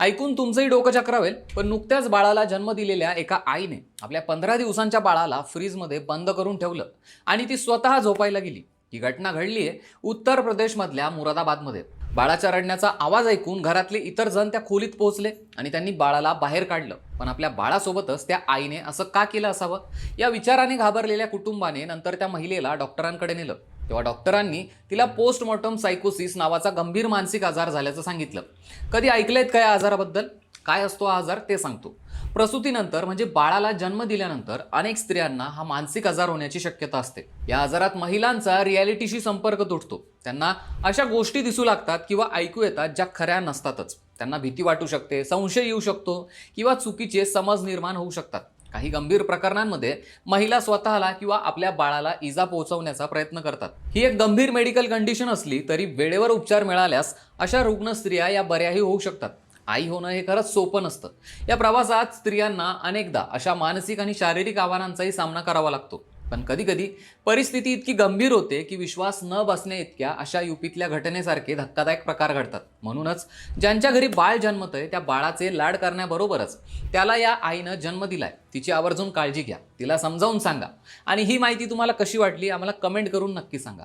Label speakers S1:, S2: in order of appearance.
S1: ऐकून तुमचंही डोकं चक्रावेल पण नुकत्याच बाळाला जन्म दिलेल्या एका आईने आपल्या पंधरा दिवसांच्या बाळाला फ्रीजमध्ये बंद करून ठेवलं आणि ती स्वतः झोपायला गेली. ही घटना घडली आहे उत्तर प्रदेशमधल्या मुरादाबादमध्ये. बाळाच्या रडण्याचा आवाज ऐकून घरातले इतर जण त्या खोलीत पोहोचले आणि त्यांनी बाळाला बाहेर काढलं. पण आपल्या बाळासोबतच त्या आईने असं का केलं असावं? या विचाराने घाबरलेल्या कुटुंबाने नंतर त्या महिलेला डॉक्टरांकडे नेलं. तेव्हा डॉक्टरांनी तिला पोस्टमॉर्टम सायकोसिस नावाचा गंभीर मानसिक आजार झाल्याचं सांगितलं. कधी ऐकलेत का या आजाराबद्दल? काय असतो हा आजार? ते सांगतो. प्रसूतीनंतर म्हणजे बाळाला जन्म दिल्यानंतर अनेक स्त्रियांना हा मानसिक आजार होण्याची शक्यता असते. या आजारात महिलांचा रियालिटीशी संपर्क तुटतो. त्यांना अशा गोष्टी दिसू लागतात किंवा ऐकू येतात ज्या खऱ्या नसतातच. त्यांना भीती वाटू शकते संशय येऊ शकतो किंवा चुकीचे समज निर्माण होऊ शकतात. काही गंभीर प्रकरणांमध्ये महिला स्वतःला किंवा आपल्या बाळाला इजा पोहोचवण्याचा प्रयत्न करतात. ही एक गंभीर मेडिकल कंडिशन असली तरी वेळेवर उपचार मिळाल्यास अशा रुग्ण स्त्रिया या बऱ्याही होऊ शकतात. आई होणं हे खरंच सोपं नसतं. या प्रवासात स्त्रियांना अनेकदा अशा मानसिक आणि शारीरिक आव्हानांचाही सामना करावा लागतो. पण कधी कधी परिस्थिती इतकी गंभीर होते की विश्वास न बसण्या इतक्या अशा युपीतल्या घटनेसारखे धक्कादायक प्रकार घडतात. म्हणूनच ज्यांच्या घरी बाळ जन्मतंय त्या बाळाचे लाड करण्याबरोबरच त्याला या आईनं जन्म दिलाय. तिची आवर्जून काळजी घ्या. तिला समजावून सांगा. आणि ही माहिती तुम्हाला कशी वाटली आम्हाला कमेंट करून नक्की सांगा.